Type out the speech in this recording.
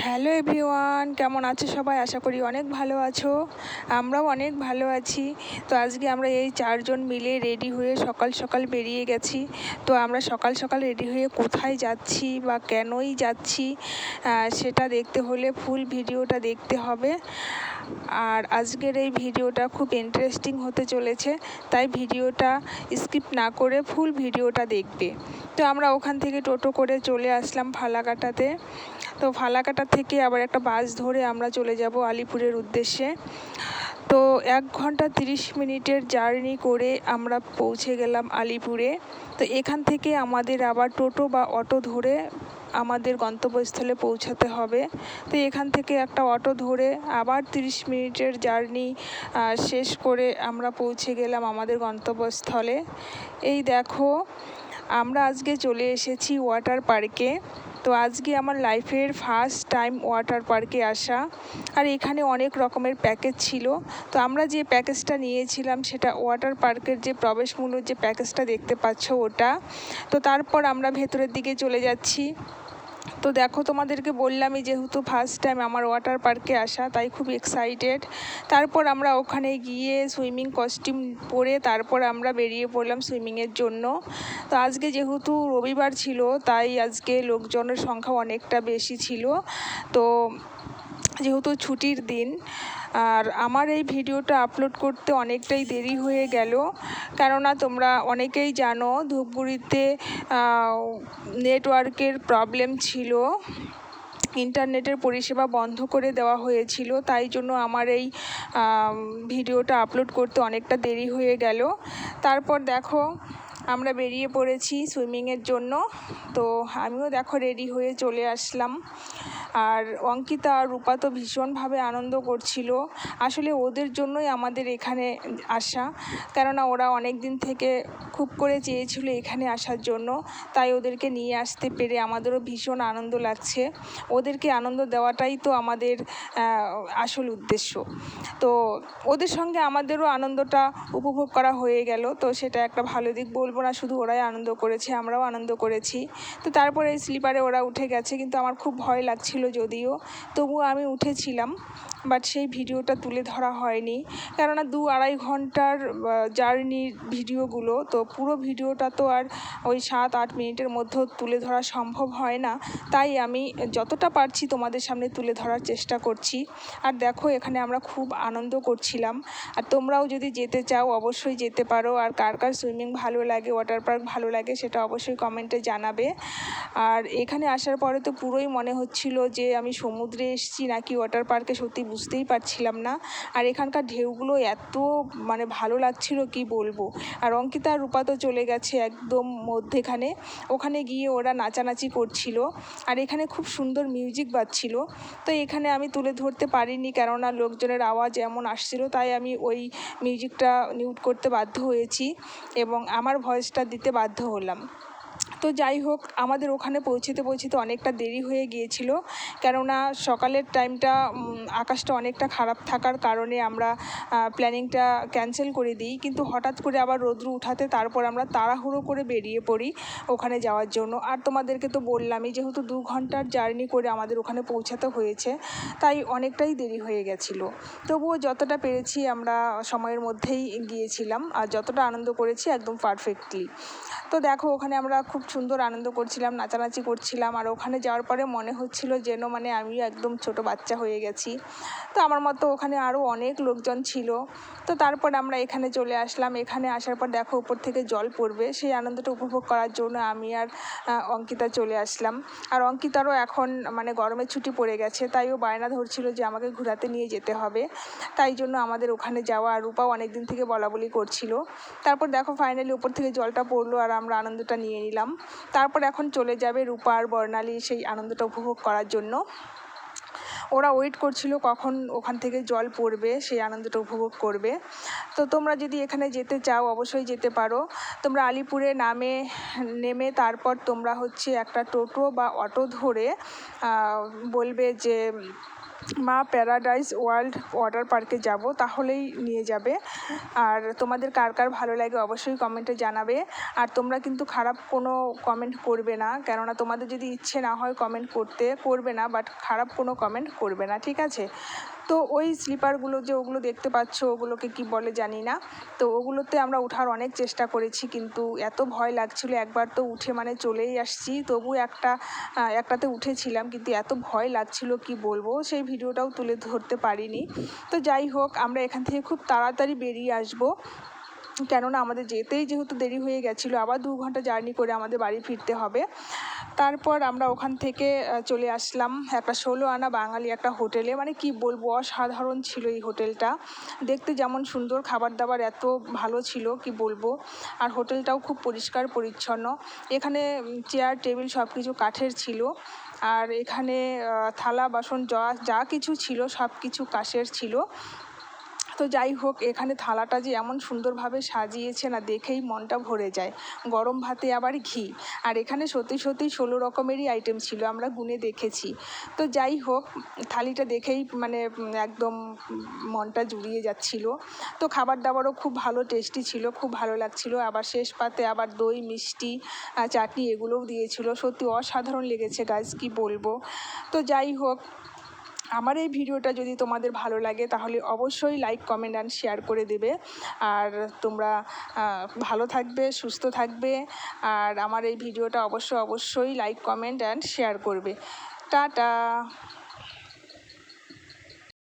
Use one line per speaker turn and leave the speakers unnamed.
Hello everyone, কেমন আছো সবাই? আশা করি অনেক ভালো আছো। আমরাও অনেক ভালো আছি। তো আজকে আমরা এই চারজন মিলে রেডি হয়ে সকাল সকাল বেরিয়ে গেছি। তো আমরা সকাল সকাল রেডি হয়ে কোথায় যাচ্ছি বা কেনই যাচ্ছি সেটা দেখতে হলে ফুল ভিডিওটা দেখতে হবে। আর আজকের এই ভিডিওটা খুব ইন্টারেস্টিং হতে চলেছে, তাই ভিডিওটা স্কিপ না করে ফুল ভিডিওটা দেখবে। তো আমরা ওখান থেকে টোটো করে চলে আসলাম ফালাকাটাতে। তো ফালাকাটা থেকে আবার একটা বাস ধরে আমরা চলে যাব আলিপুরের উদ্দেশ্যে। তো এক ঘণ্টা তিরিশ মিনিটের জার্নি করে আমরা পৌঁছে গেলাম আলিপুরে। তো এখান থেকে আমাদের আবার টোটো বা অটো ধরে আমাদের গন্তব্যস্থলে পৌঁছাতে হবে। তো এখান থেকে একটা অটো ধরে আবার তিরিশ মিনিটের জার্নি শেষ করে আমরা পৌঁছে গেলাম আমাদের গন্তব্যস্থলে। এই দেখো আমরা আজকে চলে এসেছি ওয়াটার পার্কে তো আজকে আমার লাইফের ফার্স্ট টাইম ওয়াটার পার্কে আসা। আর এখানে অনেক রকমের প্যাকেজ ছিল। তো আমরা যে প্যাকেজটা নিয়েছিলাম, সেটা ওয়াটার পার্কের যে প্রবেশমূল্য যে প্যাকেজটা দেখতে পাচ্ছ ওটা। তো তারপর আমরা ভেতরের দিকে চলে যাচ্ছি। তো দেখো, তোমাদেরকে বললামই যেহেতু ফার্স্ট টাইম আমার ওয়াটার পার্কে আসা, তাই খুব এক্সাইটেড তারপর আমরা ওখানে গিয়ে সুইমিং কস্টিউম পরে তারপর আমরা বেরিয়ে পড়লাম সুইমিংয়ের জন্য। তো আজকে যেহেতু রবিবার ছিল, তাই আজকে লোকজনের সংখ্যা অনেকটা বেশি ছিল। তো যেহেতু ছুটির দিন আর আমার এই ভিডিওটা আপলোড করতে অনেকটাই দেরি হয়ে গেল। কেননা তোমরা অনেকেই জানো ধূপগুড়িতে নেটওয়ার্কের প্রবলেম ছিল। ইন্টারনেটের পরিষেবা বন্ধ করে দেওয়া হয়েছিল। তাই জন্য আমার এই ভিডিওটা আপলোড করতে অনেকটা দেরি হয়ে গেল। তারপর দেখো, আমরা বেরিয়ে পড়েছি সুইমিংয়ের জন্য। তো আমিও দেখো রেডি হয়ে চলে আসলাম। আর অঙ্কিতা আর রূপা তো ভীষণভাবে আনন্দ করছিল। আসলে ওদের জন্যই আমাদের এখানে আসা। কেননা ওরা অনেক দিন থেকে খুব করে চেয়েছিল এখানে আসার জন্য। তাই ওদেরকে নিয়ে আসতে পেরে আমাদেরও ভীষণ আনন্দ লাগছে। ওদেরকে আনন্দ দেওয়াটাই তো আমাদের আসল উদ্দেশ্য। তো ওদের সঙ্গে আমাদেরও আনন্দটা উপভোগ করা হয়ে গেল। তো সেটা একটা ভালো দিক বলব না, শুধু ওরাই আনন্দ করেছে, আমরাও আনন্দ করেছি। তো তারপরে স্লিপারে ওরা উঠে গেছে, কিন্তু আমার খুব ভয় লাগছিল যদিও, তবুও আমি উঠেছিলাম বাট সেই ভিডিওটা তুলে ধরা হয়নি। কেননা দু আড়াই ঘণ্টার জার্নির ভিডিওগুলো, তো পুরো ভিডিওটা তো আর ওই সাত আট মিনিটের মধ্যেও তুলে ধরা সম্ভব হয় না। তাই আমি যতটা পারছি তোমাদের সামনে তুলে ধরার চেষ্টা করছি। আর দেখো, এখানে আমরা খুব আনন্দ করছিলাম। আর তোমরাও যদি যেতে চাও, অবশ্যই যেতে পারো। আর কার কার সুইমিং ভালো লাগে, ওয়াটার পার্ক ভালো লাগে, সেটা অবশ্যই কমেন্টে জানাবে। আর এখানে আসার পরে তো পুরোই মনে হচ্ছিল যে আমি সমুদ্রে এসেছি নাকি ওয়াটার পার্কে সত্যি বুঝতেই পারছিলাম না। আর এখানকার ঢেউগুলো এত মানে ভালো লাগছিল, কি বলব? আর অঙ্কিতা রূপা তো চলে গেছে একদম মধ্যেখানে। ওখানে গিয়ে ওরা নাচানাচি করছিল। আর এখানে খুব সুন্দর মিউজিক বাজছিল। তো এখানে আমি তুলে ধরতে পারিনি কেননা লোকজনের আওয়াজ এমন আসছিল, তাই আমি ওই মিউজিকটা মিউট করতে বাধ্য হয়েছি এবং আমার ভয়েসটা দিতে বাধ্য হলাম। তো যাই হোক, আমাদের ওখানে পৌঁছেতে পৌঁছেতে অনেকটা দেরি হয়ে গিয়েছিল। কেননা সকালের টাইমটা আকাশটা অনেকটা খারাপ থাকার কারণে আমরা প্ল্যানিংটা ক্যান্সেল করে দিই। কিন্তু হঠাৎ করে আবার রোদ্রু উঠাতে, তারপর আমরা তাড়াহুড়ো করে বেরিয়ে পড়ি ওখানে যাওয়ার জন্য। আর তোমাদেরকে তো বললামই, যেহেতু দু ঘণ্টার জার্নি করে আমাদের ওখানে পৌঁছাতে হয়েছে, তাই অনেকটাই দেরি হয়ে গেছিল। তবুও যতটা পেরেছি আমরা সময়ের মধ্যেই গিয়েছিলাম, আর যতটা আনন্দ করেছি, একদম পারফেক্টলি তো দেখো, ওখানে আমরা খুব সুন্দর আনন্দ করছিলাম, নাচানাচি করছিলাম আর ওখানে যাওয়ার পরে মনে হচ্ছিল যেন মানে আমি একদম ছোট বাচ্চা হয়ে গেছি। তো আমার মতো ওখানে আরও অনেক লোকজন ছিল। তো তারপর আমরা এখানে চলে আসলাম। এখানে আসার পর দেখো উপর থেকে জল পড়বে। সেই আনন্দটা উপভোগ করার জন্য আমি আর অঙ্কিতা চলে আসলাম। আর অঙ্কিতারও এখন মানে গরমের ছুটি পড়ে গেছে, তাই ও বায়না ধরছিল যে আমাকে ঘোরাতে নিয়ে যেতে হবে। তাই জন্য আমাদের ওখানে যাওয়া আর রূপাও অনেক দিন থেকে বলা বলি করছিল। তারপর দেখো ফাইনালি উপর থেকে জলটা পড়ল আর আমরা আনন্দটা নিয়ে নিলাম। তারপর এখন চলে যাবে রূপা আর বর্ণালী সেই আনন্দটা উপভোগ করার জন্য। ওরা ওয়েট করছিল কখন ওখান থেকে জল পড়বে, সেই আনন্দটা উপভোগ করবে। তো তোমরা যদি এখানে যেতে চাও, অবশ্যই যেতে পারো। তোমরা আলিপুরে নামে, নেমে তারপর তোমরা হচ্ছে একটা টোটো বা অটো ধরে বলবে যে, মা প্যারাডাইস ওয়ার্ল্ড ওয়াটার পার্কে যাব, তাহলেই নিয়ে যাবে। আর তোমাদের কার কার ভালো লাগে অবশ্যই কমেন্টে জানাবে। আর তোমরা কিন্তু খারাপ কোনো কমেন্ট করবে না, কেননা তোমাদের যদি ইচ্ছে না হয় কমেন্ট করতে, করবে না, বাট খারাপ কোনো কমেন্ট করবে না, ঠিক আছে? তো ওই স্লিপারগুলো যে ওগুলো দেখতে পাচ্ছ, ওগুলোকে কি বলে জানি না। তো ওগুলোতে আমরা ওঠার অনেক চেষ্টা করেছি, কিন্তু এত ভয় লাগছিল, একবার তো উঠে মানে চলেই আসছি। তবু একটা একটাতে উঠেছিলাম, কিন্তু এত ভয় লাগছিল, কি বলব? সেই ভিডিওটাও তুলে ধরতে পারিনি। তো যাই হোক, আমরা এখান থেকে খুব তাড়াতাড়ি বেরিয়ে আসব। কেননা আমাদের যেতেই যেহেতু দেরি হয়ে গেছিল, আবার দু ঘণ্টা জার্নি করে আমাদের বাড়ি ফিরতে হবে। তারপর আমরা ওখান থেকে চলে আসলাম একটা ষোলো আনা বাঙালি একটা হোটেলে। মানে কি বলব, অসাধারণ ছিল এই হোটেলটা। দেখতে যেমন সুন্দর খাবার দাবার এত ভালো ছিল, কি বলব। আর হোটেলটাও খুব পরিষ্কার, পরিচ্ছন্ন। এখানে চেয়ার টেবিল সব কিছু কাঠের ছিল। আর এখানে থালা, বাসন, যা যা কিছু ছিল সব কিছু কাঠের ছিল। তো যাই হোক, এখানে থালাটা যে এমন সুন্দরভাবে সাজিয়েছে না, দেখেই মনটা ভরে যায়। গরম ভাতে আবার ঘি। আর এখানে সত্যি সত্যি ষোলো রকমেরই আইটেম ছিল, আমরা গুনে দেখেছি। তো যাই হোক, থালিটা দেখেই মানে একদম মনটা জুড়িয়ে যাচ্ছিল। তো খাবার দাবারও খুব ভালো টেস্টি ছিল, খুব ভালো লাগছিল। আবার শেষ পাতে আবার দই, মিষ্টি চাটনি এগুলোও দিয়েছিল। সত্যি অসাধারণ লেগেছে গাছ কি বলব। তো যাই হোক আমার এই ভিডিওটা যদি তোমাদের ভালো লাগে, তাহলে অবশ্যই লাইক কমেন্ট অ্যান্ড শেয়ার করে দেবে। আর তোমরা ভালো থাকবে, সুস্থ থাকবে। আর আমার এই ভিডিওটা অবশ্যই অবশ্যই লাইক কমেন্ট অ্যান্ড শেয়ার করবে। টাটা!